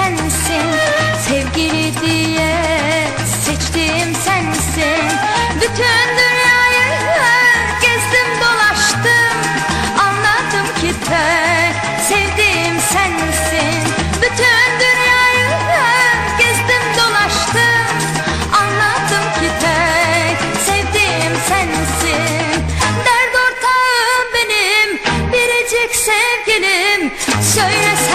sensin. Sevgili diye seçtiğim sensin. Bütün dünyayı gezdim dolaştım. Anladım ki tek sevdiğim sensin. Bütün dünyayı gezdim dolaştım. Anladım ki tek sevdiğim sensin. Dert ortağım benim biricik sevgilim. Söylesene